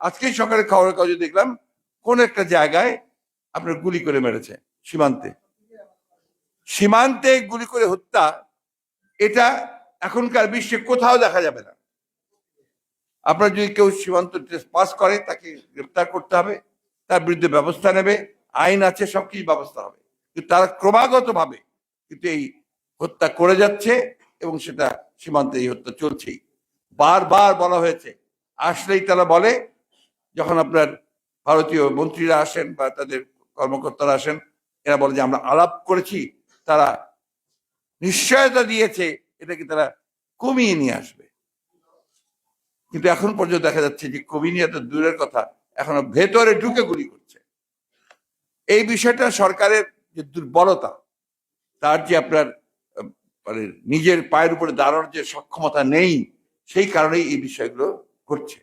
আজকে সকালে খবরের কাগজে দেখলাম কোন একটা জায়গায় আপনার গুলি করে মেরেছে, সীমান্তে। সীমান্তে গুলি করে হত্যা, এটা এখনকার বিশ্বে কোথাও দেখা যাবে না। আপনার যদি কেউ সীমান্ত পাস করে, তাকে গ্রেপ্তার করতে হবে, তার বিরুদ্ধে ব্যবস্থা নেবে, আইন আছে সবকিছু ব্যবস্থা হবে। কিন্তু তারা ক্রমাগত ভাবে কিন্তু এই হত্যা করে যাচ্ছে এবং সেটা সীমান্তে এই হত্যা চলছেই। বারবার বলা হয়েছে, আসলেই তারা বলে যখন আপনার ভারতীয় মন্ত্রীরা আসেন বা তাদের কর্মকর্তারা আসেন, এরা বলে যে, আমরা আলাপ করেছি, তারা নিশ্চয়তা দিয়েছে, এটাকে তারা কমিয়ে নিয়ে আসবে। কিন্তু এখন পর্যন্ত দেখা যাচ্ছে যে, কমিয়ে নিয়ে তো দূরের কথা, এখনও ভেতরে ঢুকে গুলি করছে। এই বিষয়টা সরকারের যে দুর্বলতা, তার যে আপনার মানে নিজের পায়ের উপরে দাঁড়ানোর যে সক্ষমতা নেই, সেই কারণেই এই বিষয়গুলো ঘটছে।